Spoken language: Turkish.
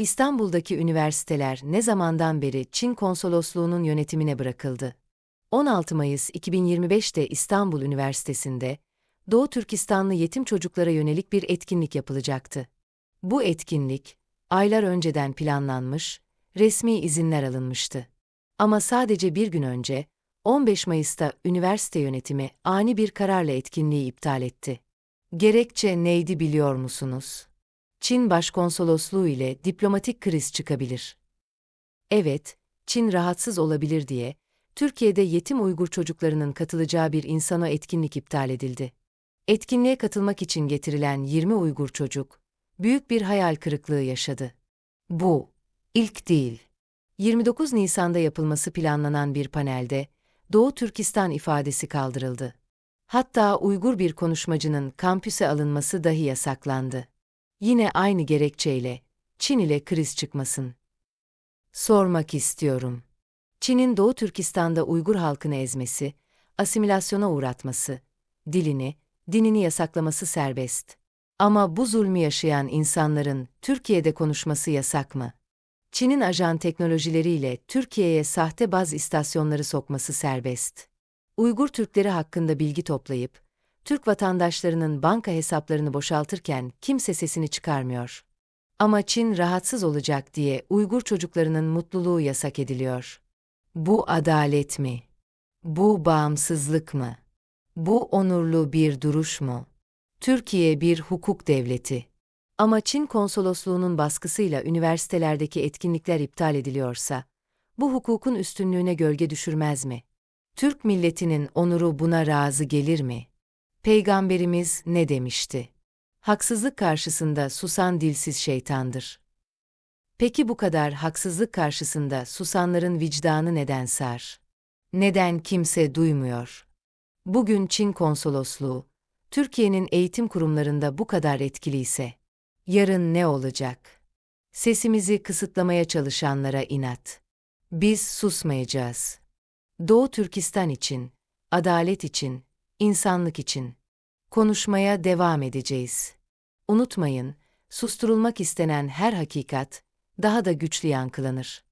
İstanbul'daki üniversiteler ne zamandan beri Çin konsolosluğunun yönetimine bırakıldı? 16 Mayıs 2025'te İstanbul Üniversitesi'nde Doğu Türkistanlı yetim çocuklara yönelik bir etkinlik yapılacaktı. Bu etkinlik aylar önceden planlanmış, resmi izinler alınmıştı. Ama sadece bir gün önce 15 Mayıs'ta üniversite yönetimi ani bir kararla etkinliği iptal etti. Gerekçe neydi biliyor musunuz? Çin Başkonsolosluğu ile diplomatik kriz çıkabilir. Evet, Çin rahatsız olabilir diye, Türkiye'de yetim Uygur çocuklarının katılacağı bir insana etkinlik iptal edildi. Etkinliğe katılmak için getirilen 20 Uygur çocuk, büyük bir hayal kırıklığı yaşadı. Bu, ilk değil. 29 Nisan'da yapılması planlanan bir panelde, Doğu Türkistan ifadesi kaldırıldı. Hatta Uygur bir konuşmacının kampüse alınması dahi yasaklandı. Yine aynı gerekçeyle, Çin ile kriz çıkmasın. Sormak istiyorum. Çin'in Doğu Türkistan'da Uygur halkını ezmesi, asimilasyona uğratması, dilini, dinini yasaklaması serbest. Ama bu zulmü yaşayan insanların Türkiye'de konuşması yasak mı? Çin'in ajan teknolojileriyle Türkiye'ye sahte baz istasyonları sokması serbest. Uygur Türkleri hakkında bilgi toplayıp, Türk vatandaşlarının banka hesaplarını boşaltırken kimse sesini çıkarmıyor. Ama Çin rahatsız olacak diye Uygur çocuklarının mutluluğu yasak ediliyor. Bu adalet mi? Bu bağımsızlık mı? Bu onurlu bir duruş mu? Türkiye bir hukuk devleti. Ama Çin konsolosluğunun baskısıyla üniversitelerdeki etkinlikler iptal ediliyorsa, bu hukukun üstünlüğüne gölge düşürmez mi? Türk milletinin onuru buna razı gelir mi? Peygamberimiz ne demişti? Haksızlık karşısında susan dilsiz şeytandır. Peki bu kadar haksızlık karşısında susanların vicdanı neden sar? Neden kimse duymuyor? Bugün Çin konsolosluğu, Türkiye'nin eğitim kurumlarında bu kadar etkiliyse, yarın ne olacak? Sesimizi kısıtlamaya çalışanlara inat. Biz susmayacağız. Doğu Türkistan için, adalet için, insanlık için konuşmaya devam edeceğiz. Unutmayın, susturulmak istenen her hakikat daha da güçlü yankılanır.